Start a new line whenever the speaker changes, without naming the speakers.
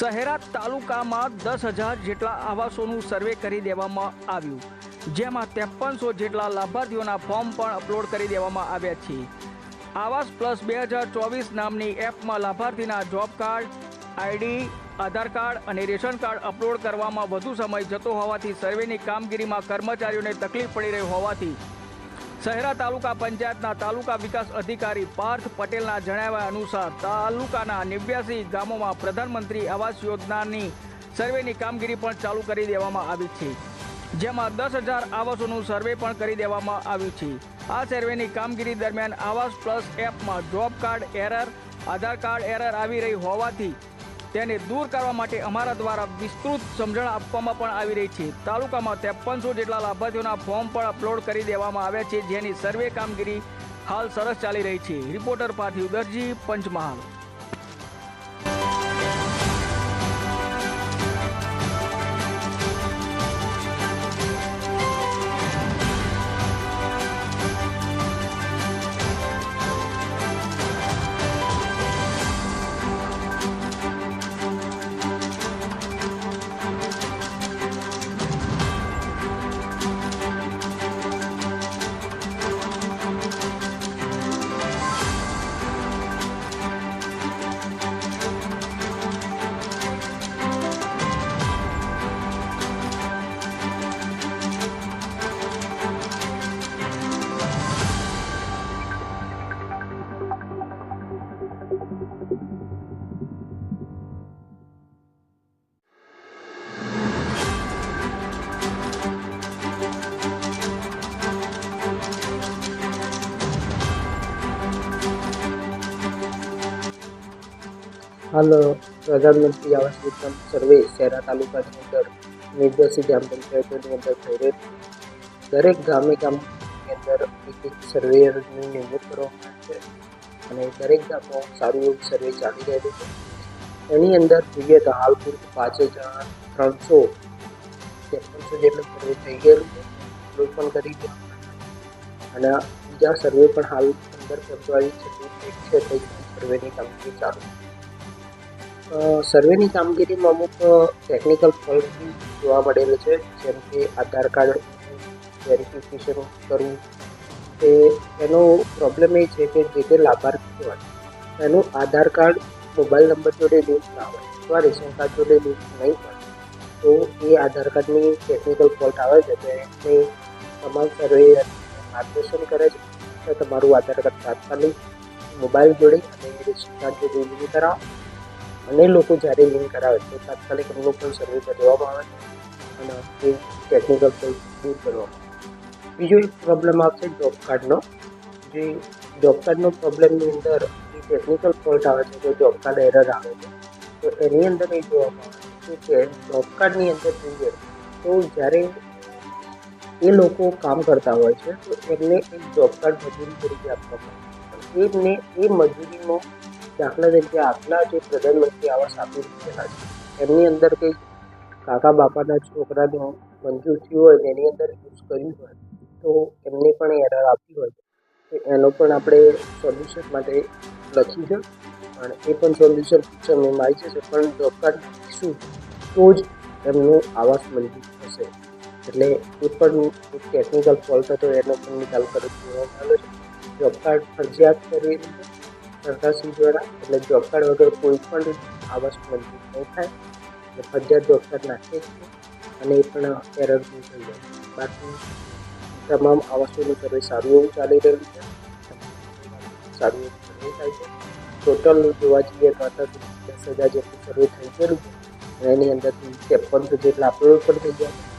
શહેરા તાલુકામાં દસ હજાર જેટલા આવાસોનું સર્વે કરી દેવામાં આવ્યું, જેમાં ત્રેપનસો જેટલા લાભાર્થીઓના ફોર્મ પણ અપલોડ કરી દેવામાં આવ્યા છે. આવાસ પ્લસ બે હજાર ચોવીસ નામની એપમાં લાભાર્થીના job card, ID, Aadhaar card અને રેશન કાર્ડ અપલોડ કરવામાં વધુ સમય જતો હોવાથી સર્વેની કામગીરીમાં કર્મચારીઓને તકલીફ પડી રહી હોવાથી શહેરા તાલુકા પંચાયતના તાલુકા વિકાસ અધિકારી પાર્થ પટેલના જણાવ્યા અનુસાર તાલુકાના નેવ્યાસી ગામોમાં પ્રધાનમંત્રી આવાસ યોજનાની સર્વેની કામગીરી પણ ચાલુ કરી દેવામાં આવી છે. જેમાં દસ હજાર આવાસોનું સર્વે પણ કરી દેવામાં આવ્યું છે. આ સર્વેની કામગીરી દરમિયાન આવાસ પ્લસ એપમાં job card error, Aadhaar card error આવી રહી હોવાથી તેને દૂર કરવા માટે અમારા દ્વારા વિસ્તૃત સમજણ આપવામાં પણ આવી રહી છે. તાલુકામાં ત્રેપનસો જેટલા લાભાર્થીઓના ફોર્મ પણ અપલોડ કરી દેવામાં આવ્યા છે, જેની સર્વે કામગીરી હાલ સરસ ચાલી રહી છે. રિપોર્ટર પાર્થિવ દરજી, પંચમહાલ.
હાલ, પ્રધાનમંત્રી આવાસ યોજના સર્વે, શહેરા તાલુકાની અંદર નિર્દેશી ગ્રામ પંચાયતોની અંદર થઈ રહ્યો. દરેક ગામે ગામની અંદર એક એક સર્વેયરની નિમણૂક કરવામાં છે અને દરેક ગામમાં સારું એવું સર્વે ચાલી રહેલું છે. એની અંદર જોઈએ તો હાલ પૂરતું પાંચ હજાર ત્રણસો, ત્રેપનસો જેટલું સર્વે થઈ ગયેલું છે. કોઈ પણ કરી દે. અને બીજા સર્વે પણ હાલ પંદર ફેબ્રુઆરી છવ્વીસ એક છે સર્વેની કામગીરી ચાલુ છે. સર્વેની કામગીરીમાં અમુક ટેકનિકલ ફોલ્ટ જોવા મળેલો છે, જેમ કે આધાર કાર્ડ વેરિફિકેશન કરવું. તે એનો પ્રોબ્લેમ એ છે કે જે તે લાભાર્થી હોય, એનું આધાર કાર્ડ મોબાઈલ નંબર જોડે લિંક ના હોય, અથવા રેશન કાર્ડ જોડે લિંક નહીં હોય, તો એ આધાર કાર્ડની ટેકનિકલ ફોલ્ટ આવે છે તો તમામ સર્વે માર્ગદર્શન કરે છે તો તમારું આધાર કાર્ડ તાત્કાલિક મોબાઈલ જોડે અને રેશન કાર્ડ જોડે લિંક કરાવો. અને લોકો જ્યારે લિંક કરાવે તો તાત્કાલિક એમનો પણ સર્વે કરવામાં આવે અને એ ટેકનિકલ દૂર કરવામાં બીજો એક પ્રોબ્લેમ આવશે જોબ કાર્ડનો જે જોબ કાર્ડનો પ્રોબ્લેમની અંદર જે ટેકનિકલ ફોલ્ટ આવે છે કે જોબ કાર્ડ એરર આવે છે, તો એની અંદર એ જોવામાં આવે છે કે જોબ કાર્ડની અંદર જોઈએ તો જ્યારે એ લોકો કામ કરતા હોય છે, તો એમને એક જોબ કાર્ડ મજૂરી તરીકે આપવામાં આવે છે. એમને એ મજૂરીમાં દાખલા તરીકે આપના જે પ્રધાનમંત્રી આવાસ આપી રહ્યા છે, એમની અંદર કંઈક કાકા બાપાના છોકરાને મંજૂર થયું હોય એની અંદર યુઝ કર્યું હોય, તો એમને પણ એરર આપી હોય. તો એનો પણ આપણે સોલ્યુશન માટે લખ્યું છે અને એ પણ સોલ્યુશન સમયમાં મારી જશે પણ જોબ કાર્ડ શું તો જ એમનું આવાસ મંજૂર થશે. એટલે એ પણ એક ટેકનિકલ ફોલ્ટ હતો એનો પણ નિકાલ કરવો છે જોબ કાર્ડ ફરજિયાત કરી સરકારશ્રી દ્વારા, એટલે જોબ વગર કોઈ પણ આવાસ મંજૂર નહીં થાય એટલે ફરજિયાત જોબ નાખે છીએ અને એ પણ એરર દૂર થઈ જાય. બાકી તમામ આવાસોનું સર્વે સારું એવું ચાલી રહ્યું છે, સારું એવું સર્વે થાય છે. ટોટલ જોવા જઈએ તો અત્યારે દસ હજાર જેટલું સર્વે થઈ ગયેલું છે એની અંદરથી ત્રેપનસો જેટલા અપલોડ પણ થઈ ગયા